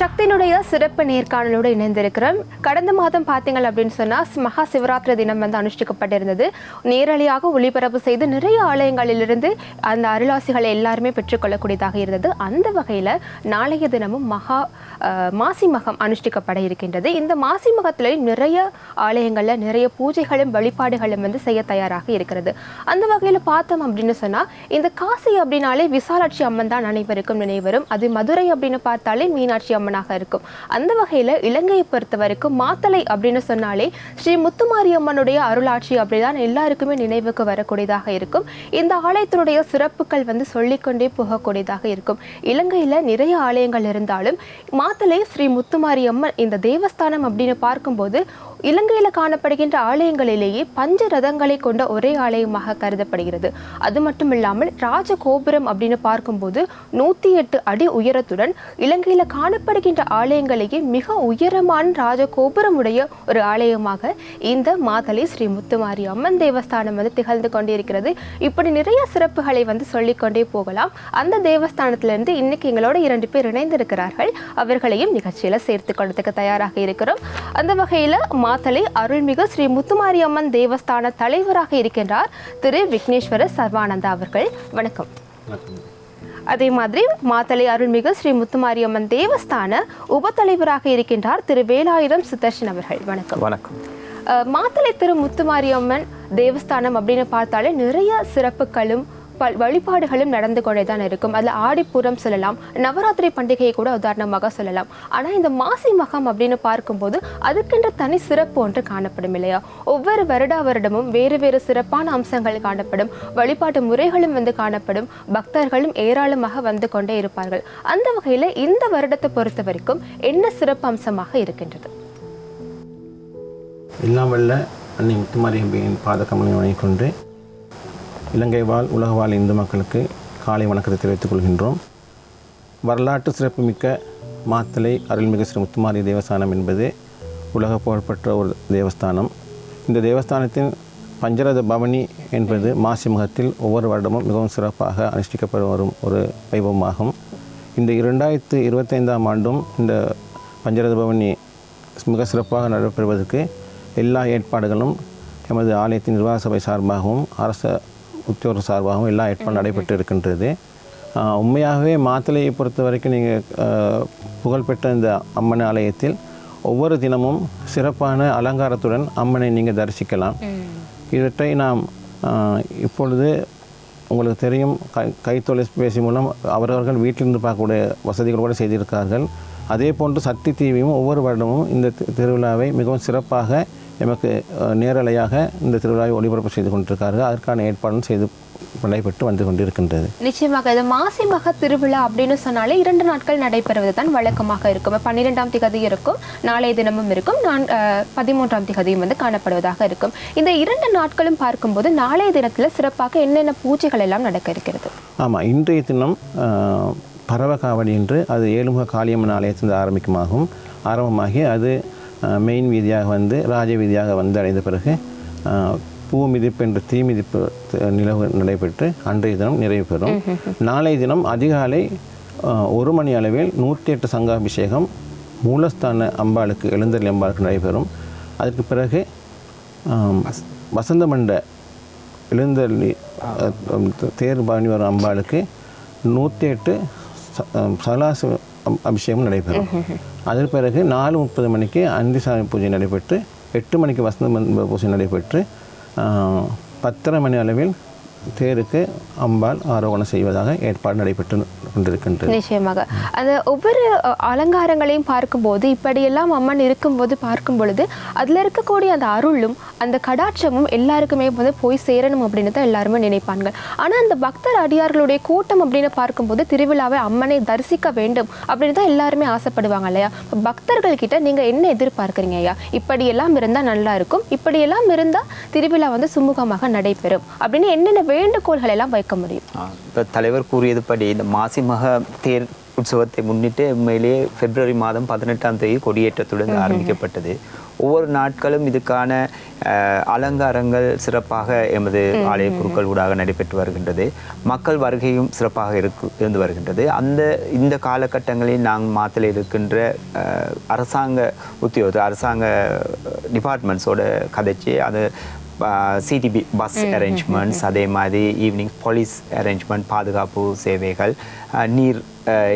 சக்தியினுடைய சிறப்பு நேர்காணலோடு இணைந்திருக்கிறோம். கடந்த மாதம் பார்த்தீங்க அப்படின்னு சொன்னால் மகா சிவராத்திரி தினம் வந்து அனுஷ்டிக்கப்பட்டிருந்தது. நேரடியாக ஒளிபரப்பு செய்து நிறைய ஆலயங்களிலிருந்து அந்த அருளாசிகளை எல்லாருமே பெற்றுக்கொள்ளக்கூடியதாக இருந்தது. அந்த வகையில் நாளைய தினமும் மகா மாசி மகம் அனுஷ்டிக்கப்பட இருக்கின்றது. இந்த மாசி மகத்தில் நிறைய ஆலயங்களில் நிறைய பூஜைகளும் வழிபாடுகளும் வந்து செய்ய தயாராக இருக்கிறது. அந்த வகையில் பார்த்தோம் அப்படின்னு சொன்னால் இந்த காசி அப்படின்னாலே விசாலாட்சி அம்மன் தான் அனைவருக்கும் நினைவரும் அது மதுரை அப்படின்னு பார்த்தாலே மீனாட்சி அம்மனாக இருக்கும். அந்த வகையில் இலங்கையை பொறுத்த வரைக்கும் மாத்தலை அப்படின்னு சொன்னாலே ஸ்ரீ முத்துமாரி அம்மனுடைய அருளாட்சி அப்படிதான் எல்லாருக்குமே நினைவுக்கு வரக்கூடியதாக இருக்கும். இந்த ஆலயத்தினுடைய சிறப்புகள் வந்து சொல்லிக்கொண்டே போகக்கூடியதாக இருக்கும். இலங்கையில் நிறைய ஆலயங்கள் இருந்தாலும் நாத்திலே ஸ்ரீ முத்துமாரி அம்மன் இந்த தேவஸ்தானம் அப்படின்னு பார்க்கும்போது இலங்கையில் காணப்படுகின்ற ஆலயங்களிலேயே பஞ்ச ரதங்களை கொண்ட ஒரே ஆலயமாக கருதப்படுகிறது. அது மட்டும் இல்லாமல் ராஜ கோபுரம் அப்படின்னு பார்க்கும்போது நூற்றி எட்டு அடி உயரத்துடன் இலங்கையில் காணப்படுகின்ற ஆலயங்களையே மிக உயரமான ராஜ கோபுரமுடைய ஒரு ஆலயமாக இந்த மாதலை ஸ்ரீ முத்துமாரி அம்மன் தேவஸ்தானம் வந்து திகழ்ந்து கொண்டிருக்கிறது. இப்படி நிறைய சிறப்புகளை வந்து சொல்லிக்கொண்டே போகலாம். அந்த தேவஸ்தானத்திலிருந்து இன்னைக்கு எங்களோட இரண்டு பேர் இணைந்திருக்கிறார்கள். அவர்களையும் நிகழ்ச்சியில் சேர்த்து கொள்றதுக்கு தயாராக இருக்கிறோம். அந்த வகையில் மாத்தலை அருள்மிகு ஸ்ரீ முத்துமாரி அம்மன் தேவஸ்தான தலைவராக இருக்கின்றார் திரு விக்னேஸ்வர சர்வானந்தா அவர்கள். வணக்கம். அதே மாதிரி மாத்தலை அருள்மிகு ஸ்ரீ முத்துமாரியம்மன் தேவஸ்தான உபத்தலைவராக இருக்கின்றார் திரு வேலாயுதம் சுதர்ஷன் அவர்கள். வணக்கம். வணக்கம். அஹ், மாத்தலை திரு முத்துமாரியம்மன் தேவஸ்தானம் அப்படின்னு பார்த்தாலே நிறைய சிறப்புகளும் பல் வழிபாடுகளும் நடந்து கொண்டே தான் இருக்கும். அதில் ஆடிப்பூரம் சொல்லலாம். நவராத்திரி பண்டிகையை கூட உதாரணமாக சொல்லலாம். ஆனால் இந்த மாசி மகம் அப்படின்னு பார்க்கும்போது அதுக்கென்ற தனி சிறப்பு ஒன்று காணப்படும் இல்லையா? ஒவ்வொரு வருடா வருடமும் வேறு வேறு சிறப்பான அம்சங்கள் காணப்படும். வழிபாட்டு முறைகளும் வந்து காணப்படும். பக்தர்களும் ஏராளமாக வந்து கொண்டே இருப்பார்கள். அந்த வகையில் இந்த வருடத்தை பொறுத்த வரைக்கும் என்ன சிறப்பு அம்சமாக இருக்கின்றது? எல்லாம் வல்ல அன்னை முத்துமாரியம்பியின் பாதகமலை வணங்கிக்கொண்டு இலங்கை வாழ் உலக வாழ் இந்து மக்களுக்கு காலை வணக்கத்தை தெரிவித்துக் கொள்கின்றோம். வரலாற்று சிறப்புமிக்க மாத்தலை அருள்மிகு ஸ்ரீ முத்துமாரி தேவஸ்தானம் என்பது உலக புகழ்பெற்ற ஒரு தேவஸ்தானம். இந்த தேவஸ்தானத்தின் பஞ்சரத பவனி என்பது மாசி முகத்தில் ஒவ்வொரு வருடமும் மிகவும் சிறப்பாக அனுஷ்டிக்கப்பட்டு வரும் ஒரு வைபவமாகும். இந்த இரண்டாயிரத்து இருபத்தைந்தாம் ஆண்டும் இந்த பஞ்சரத பவனி மிக சிறப்பாக நடைபெறுவதற்கு எல்லா ஏற்பாடுகளும் எமது ஆலயத்தின் நிர்வாக சபை சார்பாகவும் அரச உத்தியோக சார்பாகவும் எல்லா ஏற்பாடும் நடைபெற்று இருக்கின்றது. உண்மையாகவே மாத்தளையை பொறுத்த வரைக்கும் நீங்கள் புகழ்பெற்ற இந்த அம்மன் ஆலயத்தில் ஒவ்வொரு தினமும் சிறப்பான அலங்காரத்துடன் அம்மனை நீங்கள் தரிசிக்கலாம். இவற்றை நாம் இப்பொழுது உங்களுக்கு தெரியும் கை கைத்தொலைபேசி மூலம் அவரவர்கள் வீட்டிலிருந்து பார்க்கக்கூடிய வசதிகள் கூட செய்திருக்கார்கள். அதே போன்று சக்தி டிவியும் ஒவ்வொரு வருடமும் இந்த திருவிழாவை மிகவும் சிறப்பாக எமக்கு நேரலையாக இந்த திருவிழாவை ஒளிபரப்பு செய்து கொண்டிருக்கார்கள். அதற்கான ஏற்பாடும் செய்து நடைபெற்று வந்து கொண்டிருக்கின்றது. நிச்சயமாக இது மாசி மக திருவிழா அப்படின்னு சொன்னாலே இரண்டு நாட்கள் நடைபெறுவது தான் வழக்கமாக இருக்கும். பன்னிரெண்டாம் திகதி இருக்கும் நாளைய தினமும் இருக்கும் நான் பதிமூன்றாம் திகதியும் வந்து காணப்படுவதாக இருக்கும். இந்த இரண்டு நாட்களும் பார்க்கும்போது நாளைய தினத்தில் சிறப்பாக என்னென்ன பூஜைகள் எல்லாம் நடக்க இருக்கிறது? ஆமாம் இன்றைய தினம் பரவ காவடி என்று அது ஏழுமுக காளியம்மன் ஆலயத்திலிருந்து ஆரம்பிக்குமாகும். ஆரம்பமாகி அது மெயின் வீதியாக வந்து ராஜ வீதியாக வந்து அடைந்த பிறகு பூ மிதிப்பு என்ற தீ மிதிப்பு நிலவு நடைபெற்று அன்றைய தினம் நிறைவு பெறும். நாளைய தினம் அதிகாலை ஒரு மணி அளவில் நூற்றி எட்டு சங்காபிஷேகம் மூலஸ்தான அம்பாளுக்கு எழுந்தருளி அம்பாளுக்கு நடைபெறும். அதற்கு பிறகு வசந்த மண்ட எழுந்தள்ளி தேர் பவனி வரும் அம்பாளுக்கு நூற்றி எட்டு ச- அஹ் சகலாச அம்- அபிஷேகம் நடைபெறும். அதன் பிறகு நாலு முப்பது மணிக்கு அந்தி சாமி பூஜை நடைபெற்று எட்டு மணிக்கு வசந்த பூஜை நடைபெற்று பத்தரை மணி அளவில் தேருக்கு அம்பாள் ஆரோகணம் செய்வதாக ஏற்பாடு நடைபெற்று கொண்டிருக்கின்றது. நிச்சயமாக. அந்த ஒவ்வொரு அலங்காரங்களையும் பார்க்கும்போது இப்படியெல்லாம் அம்மன் இருக்கும்போது பார்க்கும் பொழுது அதில் இருக்கக்கூடிய அந்த அருளும் அந்த கடாட்சமும் எல்லாருக்குமே வந்து போய் சேரணும் அப்படின்னு தான் எல்லாருமே நினைப்பாங்க. ஆனால் அந்த பக்தர் அடியார்களுடைய கூட்டம் அப்படின்னு பார்க்கும்போது திருவிழாவை அம்மனை தரிசிக்க வேண்டும் அப்படின்னு தான் எல்லாருமே ஆசைப்படுவாங்க இல்லையா? பக்தர்கள் கிட்ட நீங்கள் என்ன எதிர்பார்க்குறீங்க ஐயா? இப்படியெல்லாம் இருந்தால் நல்லா இருக்கும். இப்படியெல்லாம் இருந்தால் திருவிழா வந்து சுமூகமாக நடைபெறும் அப்படின்னு என்னென்ன வேண்டுகோள்கள் எல்லாம் வைக்க முடியும். இப்போ தலைவர் கூறியதுபடி இந்த மாசி மக தேர் உற்சவத்தை முன்னிட்டு உண்மையிலேயே பிப்ரவரி மாதம் பதினெட்டாம் தேதி கொடியேற்றத்துடன் ஆரம்பிக்கப்பட்டது. ஒவ்வொரு நாட்களும் இதுக்கான அலங்காரங்கள் சிறப்பாக எமது ஆலய குருக்கள் ஊடாக நடைபெற்று வருகின்றது. மக்கள் வருகையும் சிறப்பாக இருக்கு இருந்து வருகின்றது. அந்த இந்த காலகட்டங்களில் நாங்கள் மாத்தில் இருக்கின்ற அரசாங்க உத்தியோக அரசாங்க டிபார்ட்மெண்ட்ஸோட கதைச்சு அது சிடிபி பஸ் அரேஞ்ச்மெண்ட்ஸ் அதே மாதிரி ஈவினிங் போலீஸ் அரேஞ்ச்மெண்ட் பாதுகாப்பு சேவைகள் நீர்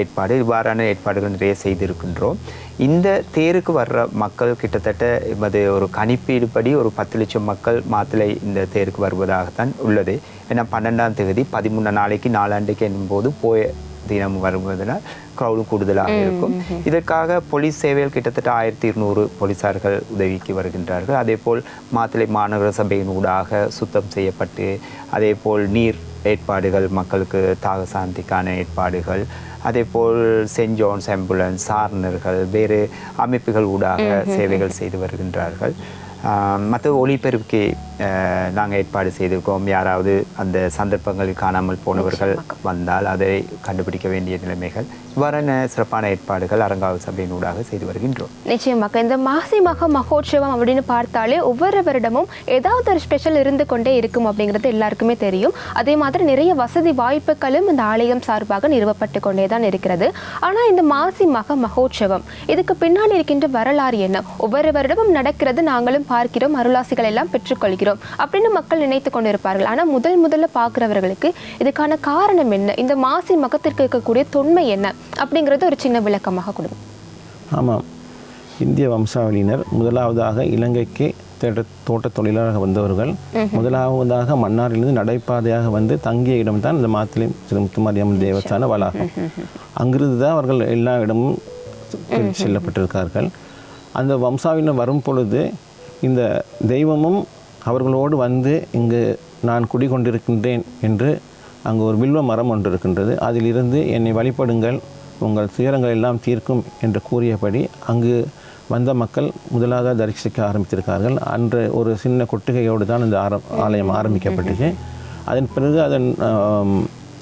ஏற்பாடு இவ்வாறான ஏற்பாடுகள் நிறைய செய்திருக்கின்றோம். இந்த தேருக்கு வர்ற மக்கள் கிட்டத்தட்ட எமது ஒரு கணிப்பீடுபடி ஒரு பத்து லட்சம் மக்கள் மாத்திரை இந்த தேருக்கு வருவதாகத்தான் உள்ளது. ஏன்னா பன்னெண்டாம் தேதி பதிமூணு நாளைக்கு நாலாண்டுக்கு என்னும்போது போய தினம் வருவதனால் க்ரௌடும் கூடுதலாக இருக்கும். இதற்காக போலீஸ் சேவைகள் கிட்டத்தட்ட ஆயிரத்தி இருநூறு போலீசார்கள் உதவிக்கு வருகின்றார்கள். அதேபோல் மாத்தளை மாநகர சபையின் ஊடாக சுத்தம் செய்யப்பட்டு அதேபோல் நீர் ஏற்பாடுகள் மக்களுக்கு தாக சாந்திக்கான ஏற்பாடுகள் அதேபோல் சென்ட் ஜோன்ஸ் ஆம்புலன்ஸ் சார்னர்கள் வேறு அமைப்புகள் ஊடாக சேவைகள் செய்து வருகின்றார்கள். மற்ற ஒளிபெருக்கி நாங்கள் ஏற்பாடு செய்திருக்கோம். யாராவது அந்த சந்தர்ப்பங்களில் காணாமல் போனவர்கள் வந்தால் அதை கண்டுபிடிக்க வேண்டிய நிலைமைகள் இவ்வாறான சிறப்பான ஏற்பாடுகள் அரங்காவல் சபையின் ஊடாக செய்து வருகின்றோம். நிச்சயமாக இந்த மாசி மக மகோற்சவம் அப்படின்னு பார்த்தாலே ஒவ்வொரு வருடமும் ஏதாவது ஒரு ஸ்பெஷல் இருந்து கொண்டே இருக்கும் அப்படிங்கிறது எல்லாருக்குமே தெரியும். அதே மாதிரி நிறைய வசதி வாய்ப்புகளும் இந்த ஆலயம் சார்பாக நிறுவப்பட்டு கொண்டே தான் இருக்கிறது. ஆனால் இந்த மாசி மக மகோற்சவம் இதுக்கு பின்னாடி இருக்கின்ற வரலாறு என்ன? ஒவ்வொரு வருடமும் நடக்கிறது நாங்களும் பார்க்கிறோம் அருளாசிகள் எல்லாம் பெற்றுக்கொள்கிறோம் அப்படின்னு மக்கள் நினைத்து கொண்டிருப்பார்கள். ஆனால் முதல் முதல்ல பார்க்குறவர்களுக்கு இதுக்கான காரணம் என்ன? இந்த மாசி மகத்திற்கு இருக்கக்கூடிய தொன்மை என்ன? அப்படிங்கிறது ஒரு சின்ன விளக்கமாக கொடுங்க. ஆமாம் இந்திய வம்சாவளியினர் முதலாவதாக இலங்கைக்கு தேட்ட தொழிலாளராக வந்தவர்கள். முதலாவதாக மன்னாரிலிருந்து நடைபாதையாக வந்து தங்கிய இடம்தான் இந்த மாத்திரை திரு முத்துமாரியம்மன் தேவஸ்தான வளாகம். அங்கிருந்து தான் அவர்கள் எல்லா இடமும் செல்லப்பட்டிருக்கார்கள். அந்த வம்சாவினர் வரும் பொழுது இந்த தெய்வமும் அவர்களோடு வந்து இங்கு நான் குடிகொண்டிருக்கின்றேன் என்று அங்கு ஒரு வில்வ மரம் ஒன்று இருக்கின்றது. அதிலிருந்து என்னை வழிபடுங்கள் உங்கள் துயரங்கள் எல்லாம் தீர்க்கும் என்று கூறியபடி அங்கு வந்த மக்கள் முதலாக தரிசிக்க ஆரம்பித்திருக்கார்கள். அன்று ஒரு சின்ன கொட்டுகையோடு தான் இந்த ஆர ஆலயம் ஆரம்பிக்கப்பட்டது. அதன் பிறகு அதன்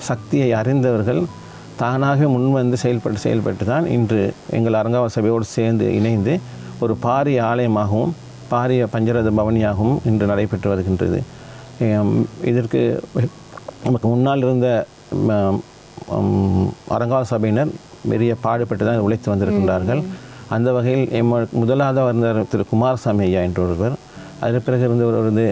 சக்தியை அறிந்தவர்கள் தானாகவே முன்வந்து செயல்பட்டு செயல்பட்டு தான் இன்று எங்கள் அரங்காவ சபையோடு சேர்ந்து இணைந்து ஒரு பாரிய ஆலயமாகவும் பாரிய பஞ்சரத பவனியாகவும் இன்று நடைபெற்று வருகின்றது. இதற்கு நமக்கு முன்னால் இருந்த அரங்காவ சபையினர் பெரிய பாடுபட்டு தான் உழைத்து வந்திருக்கின்றார்கள். அந்த வகையில் எம் முதலாவது வந்தார் திரு குமாரசாமி ஐயா என்ற ஒருவர் அதற்கு பிறகு இருந்தவர் வந்து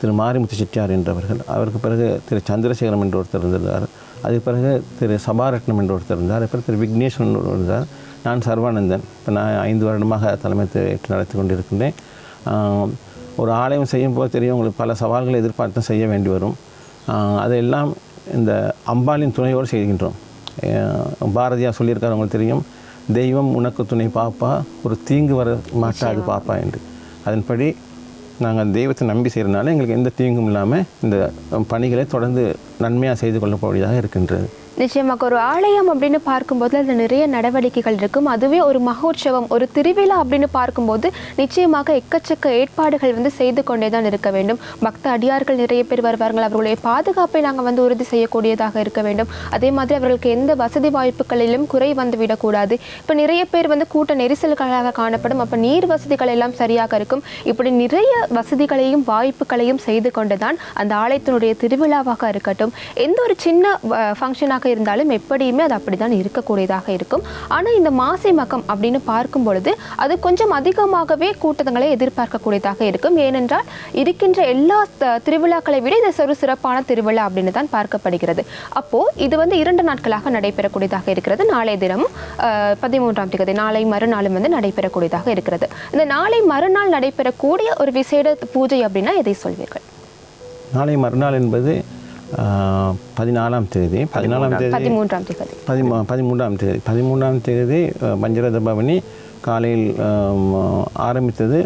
திரு மாரிமுத்து செட்டியார் என்றவர்கள் அவருக்கு பிறகு திரு சந்திரசேகரம் என்ற ஒருத்தர் இருந்தார் அதுக்கு பிறகு திரு சபாரட்னம் என்ற ஒருத்தர் இருந்தார். பிறகு திரு விக்னேஸ்வரன் ஒருவர் இருந்தார். நான் சர்வானந்தன். இப்போ நான் ஐந்து வருடமாக தலைமைத்து ஏற்று நடத்தி கொண்டிருக்கின்றேன். ஒரு ஆலயம் செய்யும் போது தெரியும் உங்களுக்கு பல சவால்களை எதிர்பார்த்து செய்ய வேண்டி வரும். அதையெல்லாம் இந்த அம்பாளின் துணையோடு செய்கின்றோம். பாரதியார் சொல்லியிருக்காரு உங்களுக்கு தெரியும் தெய்வம் உனக்கு துணை பாப்பா ஒரு தீங்கு வர மாட்டாது பாப்பா என்று. அதன்படி நாங்கள் தெய்வத்தை நம்பி செய்கிறனால எங்களுக்கு எந்த தீங்கும் இல்லாமல் இந்த பணிகளை தொடர்ந்து நன்மையாக செய்து கொள்ளக்கூடியதாக இருக்கின்றது. நிச்சயமாக ஒரு ஆலயம் அப்படின்னு பார்க்கும்போது அதில் நிறைய நடவடிக்கைகள் இருக்கும். அதுவே ஒரு மகோற்சவம் ஒரு திருவிழா அப்படின்னு பார்க்கும்போது நிச்சயமாக எக்கச்சக்க ஏற்பாடுகள் வந்து செய்து கொண்டே தான் இருக்க வேண்டும். பக்த அடியார்கள் நிறைய பேர் வருவார்கள். அவர்களுடைய பாதுகாப்பை நாங்கள் வந்து உறுதி செய்யக்கூடியதாக இருக்க வேண்டும். அதே மாதிரி அவர்களுக்கு எந்த வசதி வாய்ப்புகளிலும் குறை வந்து விடக்கூடாது. இப்போ நிறைய பேர் வந்து கூட்ட நெரிசல்களாக காணப்படும். அப்போ நீர் வசதிகள் எல்லாம் சரியாக இருக்கும். இப்படி நிறைய வசதிகளையும் வாய்ப்புகளையும் செய்து கொண்டு தான் அந்த ஆலயத்தினுடைய திருவிழாவாக இருக்கட்டும். எந்த ஒரு சின்ன ஃபங்க்ஷனாக இருந்தாலும் எப்படியுமே அது அப்படிதான் இருக்கக்கூடியதாக இருக்கும். ஆனால் இந்த மாசி மகம் அப்படின்னு பார்க்கும் பொழுது அது கொஞ்சம் அதிகமாகவே கூட்டங்களை எதிர்பார்க்கக்கூடியதாக இருக்கும். ஏனென்றால் இருக்கின்ற எல்லா திருவிழாக்களை விட இது ஒரு சிறப்பான திருவிழா அப்படின்னு தான் பார்க்கப்படுகிறது. அப்போ இது வந்து இரண்டு நாட்களாக நடைபெறக்கூடியதாக இருக்கிறது. நாளைய தினமும் பதிமூன்றாம் தேதி நாளை மறுநாளும் வந்து நடைபெறக்கூடியதாக இருக்கிறது. இந்த நாளை மறுநாள் நடைபெறக்கூடிய ஒரு விசேட பூஜை அப்படின்னா எதை சொல்வீர்கள்? நாளை மறுநாள் என்பது பதினாலாம் தேதி பதினாலாம் தேதி பதிமூன்றாம் தேதி. பதிமூ பதிமூன்றாம் தேதி பதிமூன்றாம் தேதி பஞ்சரத பவனி காலையில் ஆரம்பித்தது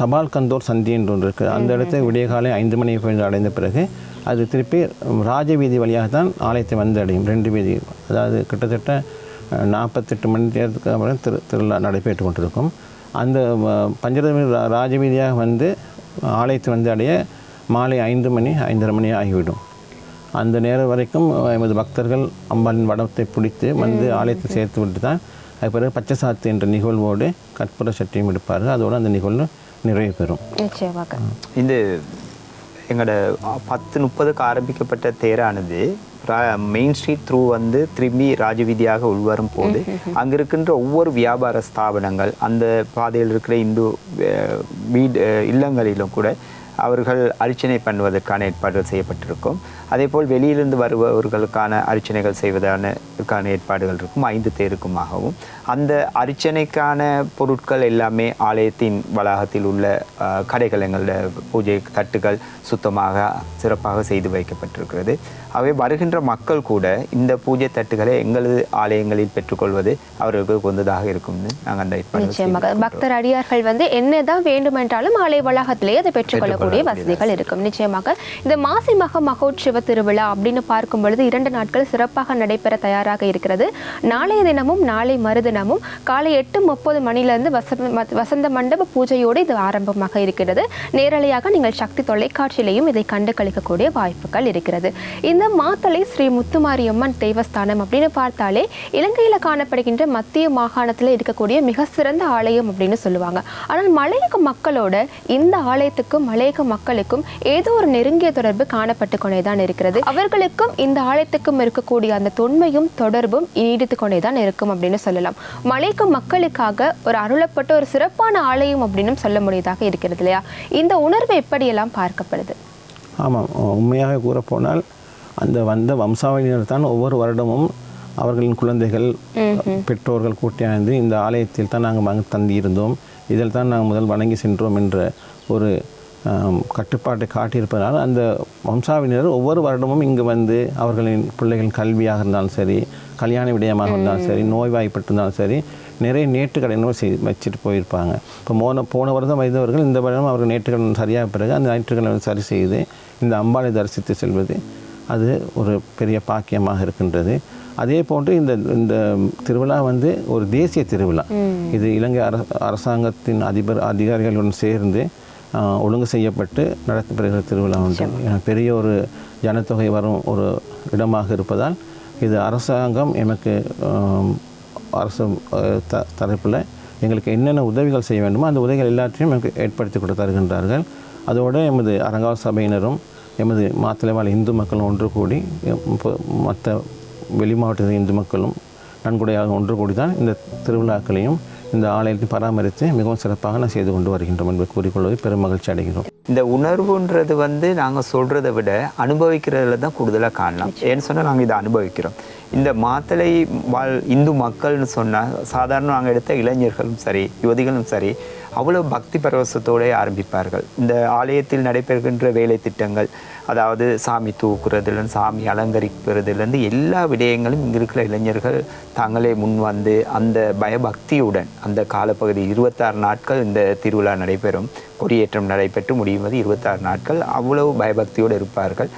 தபால் கந்தோர் சந்தி என்று ஒன்று இருக்குது. அந்த இடத்தை விடிய காலை ஐந்து மணி அடைந்த பிறகு அது திருப்பி ராஜவீதி வழியாக தான் ஆலயத்தை வந்து அடையும். ரெண்டு வீதி அதாவது கிட்டத்தட்ட நாற்பத்தெட்டு மணி நேரத்துக்கு அப்புறம் திரு திருவிழா நடைபெற்று கொண்டிருக்கும். அந்த பஞ்சரத ராஜவீதியாக வந்து ஆலயத்தை வந்து அடைய மாலை ஐந்து மணி ஐந்தரை மணி ஆகிவிடும். அந்த நேரம் வரைக்கும் எமது பக்தர்கள் அம்பாளின் வடத்தை பிடித்து வந்து ஆலயத்தை சேர்த்து விட்டு தான் அது பிறகு பச்சை சாத்து என்ற நிகழ்வோடு கற்பூர சட்டியும் எடுப்பார்கள். அதோடு அந்த நிகழ்வு நிறைவு பெறும். இந்த எங்களோட பத்து முப்பதுக்கு ஆரம்பிக்கப்பட்ட தேரானது மெயின் ஸ்ட்ரீட் த்ரூ வந்து திரும்பி ராஜவீதியாக உள்வரும் போது அங்க இருக்கின்ற ஒவ்வொரு வியாபார ஸ்தாபனங்கள் அந்த பாதையில் இருக்கிற இந்து வீடு இல்லங்களிலும் கூட அவர்கள் அர்ச்சனை பண்ணுவதற்கான ஏற்பாடுகள் செய்யப்பட்டிருக்கும். அதேபோல் வெளியிலிருந்து வருபவர்களுக்கான அர்ச்சனைகள் செய்வதற்கான ஏற்பாடுகள் இருக்கும் ஐந்து தேருக்குமாகவும். அந்த அர்ச்சனைக்கான பொருட்கள் எல்லாமே ஆலயத்தின் வளாகத்தில் உள்ள கடைகள் எங்களோட பூஜை தட்டுகள் சுத்தமாக சிறப்பாக செய்து வைக்கப்பட்டிருக்கிறது. அவை வருகின்ற மக்கள் கூட இந்த பூஜை தட்டுகளை எங்களது ஆலயங்களில் பெற்றுக்கொள்வது அவர்களுக்கு உகந்ததாக இருக்கும்னு நாங்கள் அந்த செய்திருக்கிறோம். பக்தர் அடியார்கள் வந்து என்னதான் வேண்டுமென்றாலும் ஆலய வளாகத்திலேயே அதை பெற்றுக்கொள்ளக்கூடிய வசதிகள் இருக்கும். நிச்சயமாக இந்த மாசி மக மகோற்சவ திருவிழா அப்படின்னு பார்க்கும் பொழுது இரண்டு நாட்கள் சிறப்பாக நடைபெற தயாராக இருக்கிறது. நாளைய தினமும் நாளை மறுதினமும் காலை எட்டு முப்பது மணிலிருந்து வசந்த வசந்த மண்டப பூஜையோடு இது ஆரம்பமாக இருக்கிறது. நேரலையாக நீங்கள் சக்தி தொலைக்காட்சியிலையும் இதை கண்டு கழிக்கக்கூடிய வாய்ப்புகள் இருக்கிறது. இந்த மாத்தளை ஸ்ரீ முத்துமாரியம்மன் தேவஸ்தானம் அப்படின்னு பார்த்தாலே இலங்கையில் காணப்படுகின்ற மத்திய மாகாணத்தில் இருக்கக்கூடிய மிக சிறந்த ஆலயம் அப்படின்னு சொல்லுவாங்க. ஆனால் மலையக மக்களோட இந்த ஆலயத்துக்கும் மலையக மக்களுக்கும் ஏதோ ஒரு நெருங்கிய தொடர்பு காணப்பட்டு கொண்டே தான் இருக்கிறது அவர்களுக்கும் இந்த ஆலயத்துக்கும் இருக்கக்கூடிய அந்த தொன்மையும் தொடர்பும் நீடித்து கொண்டே தான் இருக்கும் அப்படின்னு சொல்லலாம். மலையக மக்களுக்காக ஒரு அருளப்பட்ட ஒரு சிறப்பான ஆலயம் அப்படின்னு சொல்ல முடியதாக இருக்கிறது இல்லையா? இந்த உணர்வு எப்படியெல்லாம் பார்க்கப்படுது? ஆமாம் உண்மையாக கூறப்போனால் அந்த வந்த வம்சாவளியினர் தான் ஒவ்வொரு வருடமும் அவர்களின் குழந்தைகள் பெற்றோர்கள் கூட்டியாந்து இந்த ஆலயத்தில் தான் நாங்கள் தந்தியிருந்தோம் இதில் தான் நாங்கள் முதல் வணங்கி சென்றோம் என்ற ஒரு கட்டுப்பாட்டை காட்டியிருப்பதனால் அந்த வம்சாவினர் ஒவ்வொரு வருடமும் இங்கு வந்து அவர்களின் பிள்ளைகளின் கல்வியாக இருந்தாலும் சரி கல்யாண விடயமாக இருந்தாலும் சரி நோய்வாய்ப்பட்டிருந்தாலும் சரி நிறைய நேற்றுக்கடன்கள் செய் வச்சுட்டு போயிருப்பாங்க. இப்போ போன போன வருடம் வைத்தவர்கள் இந்த வருடம் அவர்கள் நேற்றுக்கடன் சரியாக பிறகு அந்த ஞாயிற்றுக்கடன் சரி செய்து இந்த அம்பாளை தரிசித்து செல்வது அது ஒரு பெரிய பாக்கியமாக இருக்கின்றது. அதே போன்று இந்த இந்த திருவிழா வந்து ஒரு தேசிய திருவிழா. இது இலங்கை அர அரசாங்கத்தின் அதிபர் அதிகாரிகளுடன் சேர்ந்து ஒழுங்கு செய்யப்பட்டு நடத்தப்படுகிற திருவிழா உண்டு. பெரிய ஒரு ஜனத்தொகை வரும் ஒரு இடமாக இருப்பதால் இது அரசாங்கம் எனக்கு அரசு த தரப்பில் எங்களுக்கு என்னென்ன உதவிகள் செய்ய வேண்டுமோ அந்த உதவிகள் எல்லாத்தையும் எனக்கு ஏற்படுத்தி கொடுத்து தருகின்றார்கள். அதோடு எமது அரங்காவ சபையினரும் எமது மாத்தலைவாழ் இந்து மக்களும் ஒன்று கூடி மற்ற வெளி மாவட்ட இந்து மக்களும் நன்கொடையாக ஒன்று கூடி தான் இந்த திருவிழாக்களையும் இந்த ஆலயத்தை பராமரித்து மிகவும் சிறப்பாக நான் செய்து கொண்டு வருகின்றோம் என்பதை கூறிக்கொள்வதை பெரும் மகிழ்ச்சி அடைகிறோம். இந்த உணர்வுன்றது வந்து நாங்கள் சொல்கிறத விட அனுபவிக்கிறதுல தான் கூடுதலாக காணலாம் ஏன்னு சொன்னால் நாங்கள் இதை அனுபவிக்கிறோம். இந்த மாத்தளை வாழ் இந்து மக்கள்னு சொன்னால் சாதாரண நாங்கள் எடுத்த இளைஞர்களும் சரி யுவதிகளும் சரி அவ்வளோ பக்தி பரவசத்தோடு ஆரம்பிப்பார்கள். இந்த ஆலயத்தில் நடைபெறுகின்ற வேலை திட்டங்கள் அதாவது சாமி தூக்குறதுலேருந்து சாமி அலங்கரிக்கிறதுலேருந்து எல்லா விடயங்களும் இங்கே இருக்கிற இளைஞர்கள் தாங்களே முன் வந்து அந்த பயபக்தியுடன் அந்த காலப்பகுதி இருபத்தாறு நாட்கள் இந்த திருவிழா நடைபெறும் கொடியேற்றம் நடைபெற்று முடியும் போது இருபத்தாறு நாட்கள் அவ்வளவு பயபக்தியோடு இருப்பார்கள்.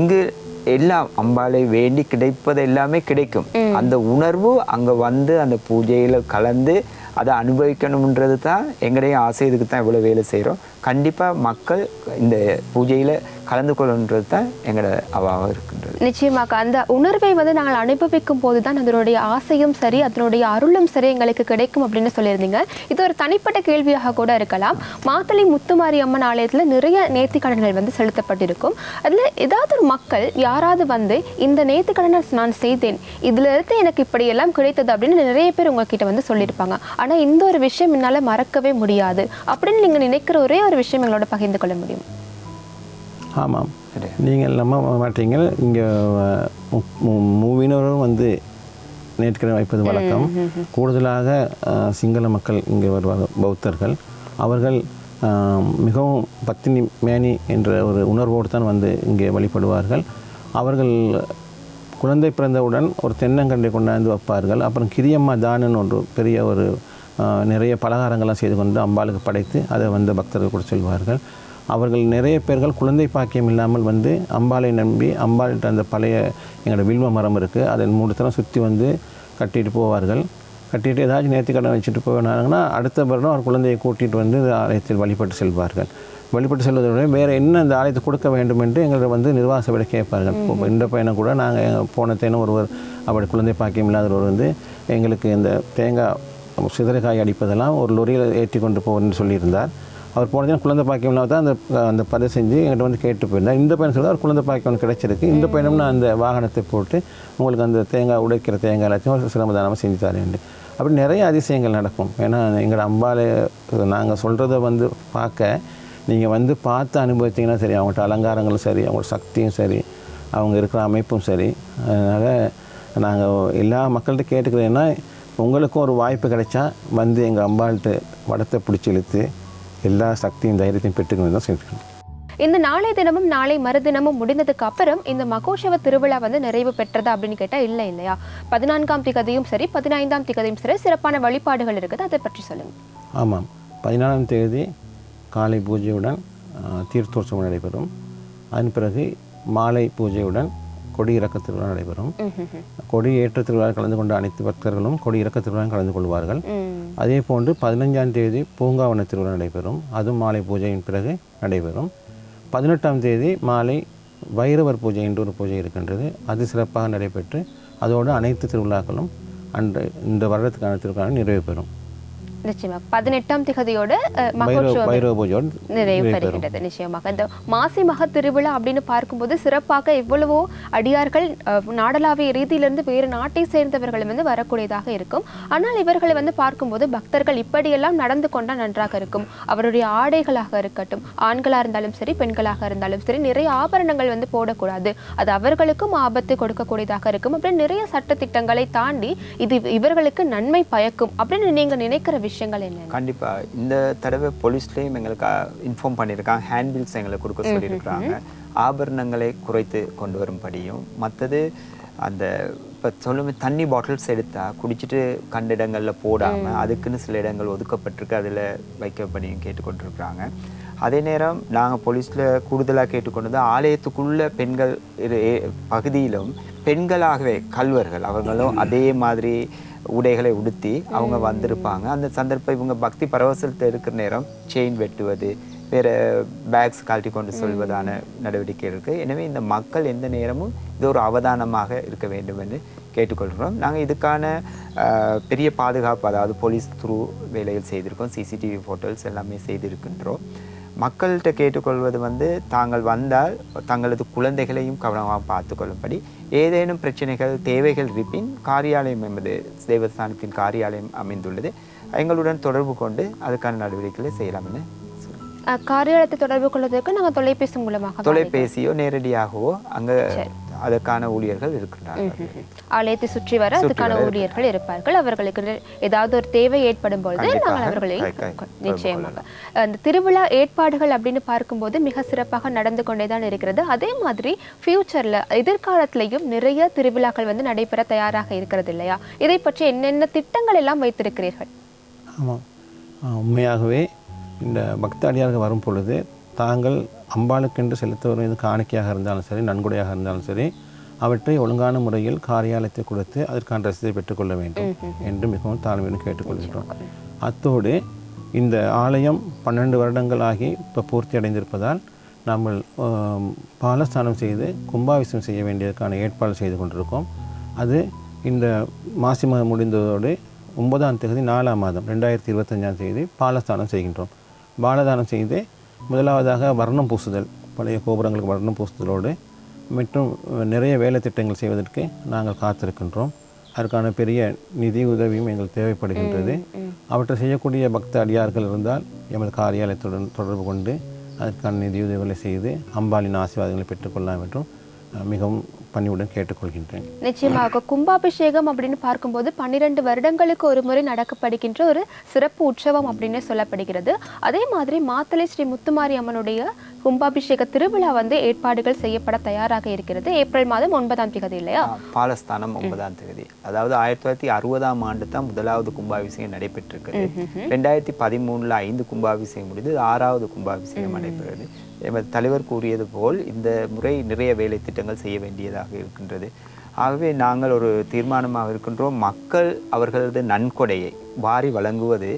இங்கு எல்லாம் அம்பாளை வேண்டி கிடைப்பது எல்லாமே கிடைக்கும். அந்த உணர்வு அங்கே வந்து அந்த பூஜையில் கலந்து அதை அனுபவிக்கணுன்றது தான் எங்களுடைய ஆசை இதுக்கு தான் இவ்வளோ வேலை செய்கிறோம் கண்டிப்பாக மக்கள் இந்த பூஜையில் கலந்து கொள்ளுன்றது தான் எங்களோட அவாவாக இருக்கின்றது. நிச்சயமாக அந்த உணர்வை வந்து நாங்கள் அனுபவிக்கும் போது தான் அதனுடைய ஆசையும் சரி அதனுடைய அருளும் சரி எங்களுக்கு கிடைக்கும் அப்படின்னு சொல்லியிருந்தீங்க. இது ஒரு தனிப்பட்ட கேள்வியாக கூட இருக்கலாம். மாத்தளை முத்துமாரி அம்மன் ஆலயத்தில் நிறைய நேர்த்திக்கடன்கள் வந்து செலுத்தப்பட்டிருக்கும். அதில் ஏதாவது ஒரு மக்கள் யாராவது வந்து இந்த நேர்த்திக்கடனை நான் செய்தேன். இதில் இருந்து எனக்கு இப்படியெல்லாம் கிடைத்தது அப்படின்னு நிறைய பேர் உங்ககிட்ட வந்து சொல்லியிருப்பாங்க. ஆனால் இந்த ஒரு விஷயம் என்னால் மறக்கவே முடியாது. அப்படின்னு நீங்கள் நினைக்கிற ஒரே ஒரு விஷயம் எங்களோட பகிர்ந்து கொள்ள முடியும். ஆமாம். நீங்கள் நம்ப மாட்டீங்க இங்கே மூவினரும் வந்து நேர்கிழமை வைப்பது வழக்கம். கூடுதலாக சிங்கள மக்கள் இங்கே வருவார்கள் பௌத்தர்கள். அவர்கள் மிகவும் பத்தினி மேனி என்ற ஒரு உணர்வோடு தான் வந்து இங்கே வழிபடுவார்கள். அவர்கள் குழந்தை பிறந்தவுடன் ஒரு தென்னங்கன்றை கொண்டாந்து வைப்பார்கள். அப்புறம் கிரியம்மா தானன்னு ஒன்று பெரிய ஒரு நிறைய பலகாரங்கள்லாம் செய்து கொண்டு அம்பாளுக்கு படைத்து அதை வந்து பக்தர்கள் கூட செல்வார்கள். அவர்கள் நிறைய பேர்கள் குழந்தை பாக்கியம் இல்லாமல் வந்து அம்பாளை நம்பி அம்பாள்கிட்ட அந்த பழைய எங்களோட வில்வ மரம் இருக்குது அதை மூணு தரம் சுற்றி வந்து கட்டிட்டு போவார்கள். கட்டிட்டு ஏதாச்சும் நேர்த்தி கடன் வச்சுட்டு போனாங்கன்னா அடுத்த வருடம் அவர் குழந்தையை கூட்டிகிட்டு வந்து இந்த ஆலயத்தில் வழிபட்டு செல்வார்கள். வழிபட்டு செல்வதோட வேறு என்ன இந்த ஆலயத்தை கொடுக்க வேண்டும் என்று எங்களை வந்து நிர்வாக சபையில கேட்பார்கள். இந்த பையனை கூட நாங்கள் போன தேனும் ஒருவர் அப்படி குழந்தை பாக்கியம் இல்லாதவர் வந்து எங்களுக்கு இந்த தேங்காய் சிதறக்காய் அடிப்பதெல்லாம் ஒரு லொரியில் ஏற்றி கொண்டு போகணும்னு சொல்லியிருந்தார். அவர் போனதுனா குழந்தை பாக்கியம் இல்லாம தான் அந்த அந்த பதிவு செஞ்சு என்கிட்ட வந்து கேட்டு போயிருந்தார். இந்த பையன் சொல்லி ஒரு குழந்தை பாக்கியம் கிடைச்சிருக்கு. இந்த பையனும் நான் அந்த வாகனத்தை போட்டு உங்களுக்கு அந்த தேங்காய் உடைக்கிற தேங்காய் எல்லாத்தையும் சிரமதானமாக செஞ்சு தரேன் அப்படி நிறைய அதிசயங்கள் நடக்கும். ஏன்னா எங்களோட அம்பாலே நாங்கள் சொல்கிறத வந்து பார்க்க நீங்கள் வந்து பார்த்து அனுபவித்தீங்கன்னா சரி அவங்கள்ட்ட அலங்காரங்களும் சரி அவங்களோட சக்தியும் சரி அவங்க இருக்கிற அமைப்பும் சரி. அதனால் நாங்கள் எல்லா மக்கள்கிட்ட கேட்டுக்கிறேன்னா உங்களுக்கும் ஒரு வாய்ப்பு கிடைச்சா வந்து எங்கள் அம்பாள்கிட்ட வடத்தை பிடிச்சி இழுத்து எல்லா சக்தியும் தைரியத்தையும் பெற்றுக்கணும் தான் இந்த நாளை தினமும் நாளை மறுதினமும் முடிந்ததுக்கு அப்புறம் இந்த மகோற்சவ திருவிழா வந்து நிறைவு பெற்றதா அப்படின்னு கேட்டா இல்லை இல்லையா? பதினான்காம் திகதியும் சரி பதினைந்தாம் திகதியும் சரி சிறப்பான வழிபாடுகள் இருக்குது. அதை பற்றி சொல்லுங்க. ஆமாம். பதினாலாம் தேதி காலை பூஜையுடன் தீர்த்தோற்சவம் நடைபெறும். அதன் பிறகு மாலை பூஜையுடன் கொடி இறக்க திருவிழா நடைபெறும். கொடி ஏற்ற திருவிழாவில் கலந்து கொண்ட அனைத்து பக்தர்களும் கொடி இறக்க திருவிழாவில் கலந்து கொள்வார்கள். அதே போன்று பதினஞ்சாம் தேதி பூங்காவன திருவிழா நடைபெறும். அதுவும் மாலை பூஜையின் பிறகு நடைபெறும். பதினெட்டாம் தேதி மாலை வைரவர் பூஜை என்று ஒரு பூஜை இருக்கின்றது. அது சிறப்பாக நடைபெற்று அதோடு அனைத்து திருவிழாக்களும் அன்று இந்த வருடத்துக்கான திருவிழா நிறைவு பெறும். நிச்சயமா. பதினெட்டாம் திகதியோட பூஜையோடு நிறைவு பெறுகின்றது நிச்சயமாக. இந்த மாசி மக திருவிழா அப்படின்னு பார்க்கும்போது சிறப்பாக எவ்வளவோ அடியார்கள் நாடளாவிய ரீதியிலிருந்து வேறு நாட்டை சேர்ந்தவர்கள் வந்து வரக்கூடியதாக இருக்கும். ஆனால் இவர்களை வந்து பார்க்கும்போது பக்தர்கள் இப்படியெல்லாம் நடந்து கொண்டால் நன்றாக இருக்கும். அவருடைய ஆடைகளாக இருக்கட்டும் ஆண்களாக இருந்தாலும் சரி பெண்களாக இருந்தாலும் சரி நிறைய ஆபரணங்கள் வந்து போடக்கூடாது. அது அவர்களுக்கும் ஆபத்து கொடுக்கக்கூடியதாக இருக்கும் அப்படின்னு நிறைய சட்டத்திட்டங்களை தாண்டி இது இவர்களுக்கு நன்மை பயக்கும் அப்படின்னு நீங்க நினைக்கிற விஷயங்கள் என்ன கண்டிப்பா. இந்த தடவை போலீஸ்லேயும் எங்களுக்கு இன்ஃபார்ம் பண்ணியிருக்காங்க ஹேண்ட்பில்ஸ் எங்களுக்கு கொடுக்க சொல்லியிருக்காங்க ஆபரணங்களை குறைத்து கொண்டு வரும்படியும் மற்றது அந்த இப்போ சொல்லுங்க தண்ணி பாட்டில்ஸ் எடுத்தா குடிச்சிட்டு கண்ட இடங்கள்ல போடாம அதுக்குன்னு சில இடங்கள் ஒதுக்கப்பட்டிருக்கு. அதில் வைக்கப்படியும் கேட்டுக்கொண்டிருக்கிறாங்க. அதே நேரம் நாங்கள் போலீஸில் கூடுதலாக கேட்டுக்கொண்டது ஆலயத்துக்குள்ள பெண்கள் பகுதியிலும் பெண்களாகவே கல்வர்கள் அவர்களும் அதே மாதிரி உடைகளை உடுத்தி அவங்க வந்திருப்பாங்க. அந்த சந்தர்ப்பம் இவங்க பக்தி பரவசத்தில் இருக்கிற நேரம் செயின் வெட்டுவது வேற பேக்ஸ் கழட்டி கொண்டு சொல்வதான நடவடிக்கை இருக்கு. எனவே இந்த மக்கள் எந்த நேரமும் இது ஒரு அவதானமாக இருக்க வேண்டும் என்று கேட்டுக்கொள்கிறோம். நாங்கள் இதுக்கான பெரிய பாதுகாப்பு அதாவது போலீஸ் த்ரூ வேலைகள் செய்திருக்கோம். சிசிடிவி ஃபோட்டோஸ் எல்லாமே செய்திருக்கின்றோம். மக்கள்கிட்ட கேட்டுக்கொள்வது வந்து தாங்கள் வந்தால் தங்களது குழந்தைகளையும் கவனமாக பார்த்துக்கொள்ளும்படி ஏதேனும் பிரச்சனைகள் தேவைகள் இருப்பின் காரியாலயம் என்பது தேவஸ்தானத்தின் காரியாலயம் அமைந்துள்ளது. எங்களுடன் தொடர்பு கொண்டு அதுக்கான நடவடிக்கைகளை செய்யலாம் என காரியாலயத்தை தொடர்பு கொள்வதற்கு நாங்கள் தொலைபேசி மூலமாக தொலைபேசியோ நேரடியாகவோ அங்க அதற்கான ஊழியர்கள் இருக்கின்றார்கள். ஆலயத்தை சுற்றி வர அதுக்கான ஊழியர்கள் இருப்பார்கள். அவர்களுக்கு ஏதாவது ஒரு தேவை ஏற்படும் பொழுது. நாங்கள் அவர்களை நிச்சயமாக. அந்த திருவிழா ஏற்பாடுகள் அப்படின்னு பார்க்கும்போது மிக சிறப்பாக நடந்து கொண்டே தான் இருக்கிறது. அதே மாதிரி ஃபியூச்சர்ல எதிர்காலத்திலையும் நிறைய திருவிழாக்கள் வந்து நடைபெற தயாராக இருக்கிறது இல்லையா? இதை பற்றி என்னென்ன திட்டங்கள் எல்லாம் வைத்திருக்கிறீர்கள்? ஆமாம். உண்மையாகவே இந்த பக்தாடியார்கள் வரும் பொழுது தாங்கள் அம்பாளுக்கென்று செலுத்த வரும் இது காணிக்கையாக இருந்தாலும் சரி நன்கொடையாக இருந்தாலும் சரி அவற்றை ஒழுங்கான முறையில் காரியாலயத்தை கொடுத்து அதற்கான ரசீதை பெற்றுக்கொள்ள வேண்டும் என்று மிகவும் தாழ்மையுடன் கேட்டுக்கொள்கிறோம். அத்தோடு இந்த ஆலயம் பன்னெண்டு வருடங்கள் ஆகி இப்போ பூர்த்தி அடைந்திருப்பதால் நாம் பாலஸ்தானம் செய்து கும்பாபிஷேகம் செய்ய வேண்டியதற்கான ஏற்பாடு செய்து கொண்டிருக்கோம். அது இந்த மாசி மாதம் முடிந்ததோடு ஒன்பதாம் தேதி நாலாம் மாதம் ரெண்டாயிரத்தி இருபத்தஞ்சாம் தேதி பாலஸ்தானம் செய்கின்றோம். பாலதானம் செய்து முதலாவதாக வர்ணம் பூசுதல் பழைய கோபுரங்களுக்கு வர்ணம் பூசுதலோடு மற்றும் நிறைய வேலை திட்டங்கள் செய்வதற்கு நாங்கள் காத்திருக்கின்றோம். அதற்கான பெரிய நிதி உதவியும் எங்களுக்கு தேவைப்படுகின்றது. அவற்றை செய்யக்கூடிய பக்த அடியார்கள் இருந்தால் எமது காரியாலயத்துடன் தொடர்பு கொண்டு அதற்கான நிதியுதவிகளை செய்து அம்பாளின் ஆசீர்வாதங்களை பெற்றுக்கொள்ளலாம் என்றும் மிகவும் பணிவுடன் கேட்டுக்கொள்கின்றேன். நிச்சயமாக கும்பாபிஷேகம் அப்படின்னு பார்க்கும்போது பன்னிரண்டு வருடங்களுக்கு ஒரு முறை நடக்கப்படுகின்ற ஒரு சிறப்பு உற்சவம் அப்படின்னு சொல்லப்படுகிறது. அதே மாதிரி மாத்தளை ஸ்ரீ முத்துமாரி அம்மனுடைய கும்பாபிஷேக திருவிழா வந்து ஏற்பாடுகள் செய்யப்பட தயாராக இருக்கிறது. ஏப்ரல் மாதம் ஒன்பதாம் தேதி இல்லையா? பாலஸ்தானம் ஒன்பதாம் தேதி. அதாவது ஆயிரத்தி தொள்ளாயிரத்தி அறுபதாம் ஆண்டு தான் முதலாவது கும்பாபிஷேகம் நடைபெற்றிருக்குது ரெண்டாயிரத்தி பதிமூணுல ஐந்து கும்பாபிஷேகம் முடிந்து ஆறாவது கும்பாபிஷேகம் நடைபெறுது எமது தலைவர் கூறியது போல் இந்த முறை நிறைய வேலை திட்டங்கள் செய்ய வேண்டியதாக இருக்கின்றது. ஆகவே நாங்கள் ஒரு தீர்மானமாக இருக்கின்றோம். மக்கள் அவர்களது நன்கொடையை வாரி வழங்குவது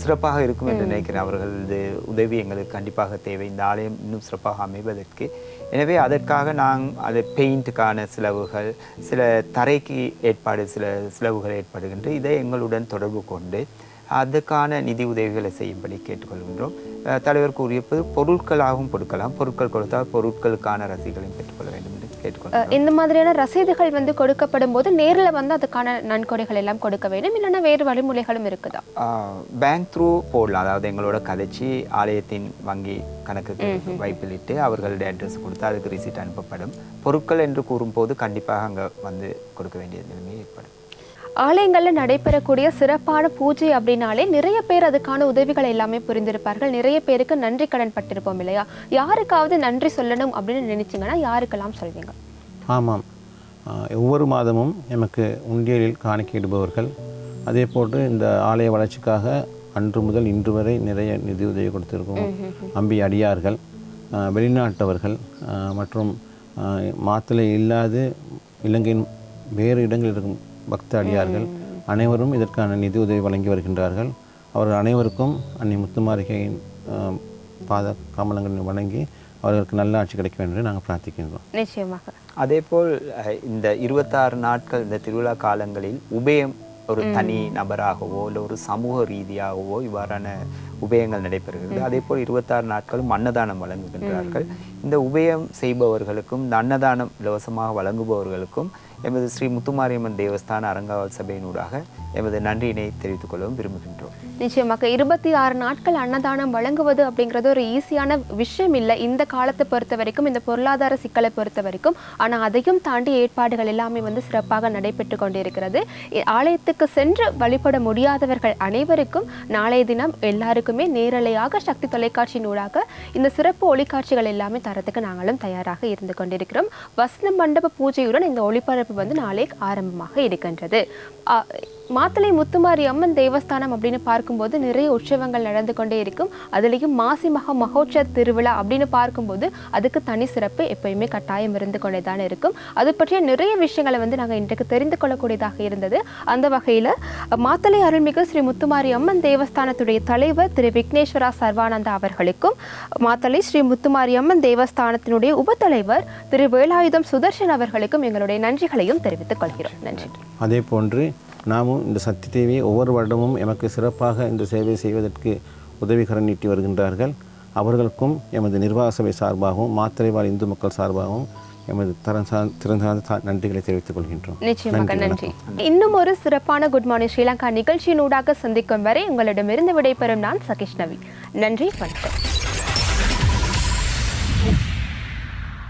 சிறப்பாக இருக்கும் என்று நினைக்கிறேன். அவர்களது உதவி எங்களுக்கு கண்டிப்பாக தேவை. இந்த ஆலயம் இன்னும் சிறப்பாக அமைவதற்கு. எனவே அதற்காக நான் அது பெயிண்ட்டுக்கான செலவுகள் சில தரைக்கு ஏற்பாடு சில செலவுகள் ஏற்படுகின்ற இதை எங்களுடன் தொடர்பு கொண்டு அதுக்கான நிதி உதவிகளை செய்யும்படி கேட்டுக்கொள்கின்றோம். தலைவர் கூறியது பொருட்களாகவும் கொடுக்கலாம். பொருட்கள் கொடுத்தால் பொருட்களுக்கான ரசீதைகளையும் பெற்றுக்கொள்ள வேண்டும் என்று கேட்டுக்கொள்கிறோம். அஹ் இந்த மாதிரியான ரசீதுகள் வந்து கொடுக்கப்படும் போது நேரில் வந்து அதுக்கான நன்கொடைகள் எல்லாம் கொடுக்க வேண்டும். இல்லைன்னா வேறு வழிமுறைகளும் இருக்குதா? பேங்க் த்ரூ போடலாம். அதாவது எங்களோட கதைச்சி ஆலயத்தின் வங்கி கணக்குக்கு வைப்பிலிட்டு அவர்களுடைய அட்ரஸ் கொடுத்து அதுக்கு ரிசீட் அனுப்பப்படும். பொருட்கள் என்று கூறும்போது கண்டிப்பாக அங்கே வந்து கொடுக்க வேண்டிய நிலைமை ஏற்படும். ஆலயங்கள்ல நடைபெறக்கூடிய சிறப்பான பூஜை அப்படின்னாலே நிறைய பேர் அதுக்கான உதவிகள் எல்லாமே புரிந்திருப்பார்கள். நிறைய பேருக்கு நன்றி கடன் பட்டிருப்போம் இல்லையா? யாருக்காவது நன்றி சொல்லணும் அப்படின்னு நினைச்சீங்கன்னா யாருக்கெல்லாம் சொல்வீங்க? ஆமாம். ஒவ்வொரு மாதமும் எமக்கு உண்டியலில் காணிக்கையிடுபவர்கள் அதே போன்று இந்த ஆலய வளர்ச்சிக்காக அன்று முதல் இன்று வரை நிறைய நிதி உதவி கொடுத்திருக்கோம். அம்பி அடியார்கள் வெளிநாட்டவர்கள் மற்றும் மாத்தளை இல்லாது இலங்கையின் வேறு இடங்களில் இருக்கும் பக்த அடியார்கள் அனைவரும் இதற்கான நிதி உதவி வழங்கி வருகின்றார்கள். அவர்கள் அனைவருக்கும் அன்னை முத்துமாரிகையின் பாத கமலங்கள் வணங்கி அவர்களுக்கு நல்ல ஆட்சி கிடைக்க வேண்டும் என்று நாங்கள் பிரார்த்திக்கின்றோம். நிச்சயமாக. அதேபோல் அஹ், இந்த இருபத்தாறு நாட்கள் இந்த திருவிழா காலங்களில் உபயம் ஒரு தனி நபராகவோ இல்லை ஒரு சமூக ரீதியாகவோ இவ்வாறான உபயங்கள் நடைபெறுகிறது. அதே போல் இருபத்தாறு நாட்களும் அன்னதானம் வழங்குகின்றார்கள். இந்த உபயம் செய்பவர்களுக்கும் இந்த அன்னதானம் இலவசமாக வழங்குபவர்களுக்கும் எமது ஸ்ரீ முத்துமாரியம்மன் தேவஸ்தான அரங்காவல் சபையினூடாக எமது நன்றியினை தெரிவித்துக் கொள்ளவும் விரும்புகின்றோம். நிச்சயமாக இருபத்தி ஆறு நாட்கள் அன்னதானம் வழங்குவது அப்படிங்கிறது ஒரு ஈஸியான விஷயம் இல்லை. இந்த காலத்தை பொறுத்த வரைக்கும் இந்த பொருளாதார சிக்கலை பொறுத்த வரைக்கும். ஆனால் அதையும் தாண்டி ஏற்பாடுகள் எல்லாமே வந்து சிறப்பாக நடைபெற்று கொண்டிருக்கிறது. ஆலயத்துக்கு சென்று வழிபட முடியாதவர்கள் அனைவருக்கும் நாளைய தினம் எல்லாருக்குமே நேரலையாக சக்தி தொலைக்காட்சியின் ஊடாக இந்த சிறப்பு ஒளிக்காட்சிகள் எல்லாமே தரத்துக்கு நாங்களும் தயாராக இருந்து கொண்டிருக்கிறோம். வசந்த மண்டப பூஜையுடன் இந்த ஒளிபரப்பு வந்து நாளை ஆரம்பமாக இருக்கின்றது. மாத்தளை முத்துமாரி அம்மன் தேவஸ்தானம் அப்படின்னு பார்க்கும்போது நிறைய உற்சவங்கள் நடந்து கொண்டே இருக்கும். அதுலேயும் மாசி மகா மகோற்சவ திருவிழா அப்படின்னு பார்க்கும்போது அதுக்கு தனி சிறப்பு எப்பயுமே கட்டாயம் இருந்து கொண்டே தான் இருக்கும். அது பற்றிய நிறைய விஷயங்களை வந்து நாங்கள் இன்றைக்கு தெரிந்து கொள்ளக்கூடியதாக இருந்தது. அந்த வகையில் மாத்தளை அருள்மிகு ஸ்ரீ முத்துமாரி அம்மன் தேவஸ்தானத்துடைய தலைவர் திரு விக்னேஸ்வரா சர்வானந்தா அவர்களுக்கும் மாத்தளை ஸ்ரீ முத்துமாரி அம்மன் தேவஸ்தானத்தினுடைய உபத்தலைவர் திரு வேலாயுதம் சுதர்ஷன் அவர்களுக்கும் எங்களுடைய நன்றிகளையும் தெரிவித்துக் கொள்கிறோம். நன்றி. அதே போன்று நாமும் இந்த சக்தி டிவியை ஒவ்வொரு வருடமும் எமக்கு சிறப்பாக இந்த சேவை செய்வதற்கு உதவிகரம் நீட்டி வருகின்றார்கள். அவர்களுக்கும் எமது நிர்வாக சபை சார்பாகவும் மாத்திரைவாழ் இந்து மக்கள் சார்பாகவும் எமது தரம் சார் திறந்தாத நன்றிகளை தெரிவித்துக் கொள்கின்றோம். நிச்சயமாக நன்றி இன்னும் ஒரு சிறப்பான குட் மார்னிங் ஸ்ரீலங்கா நிகழ்ச்சியினூடாக சந்திக்கும் வரை உங்களிடமிருந்து விடைபெறும் நான் சகிஷ்ணவி நன்றி வணக்கம்.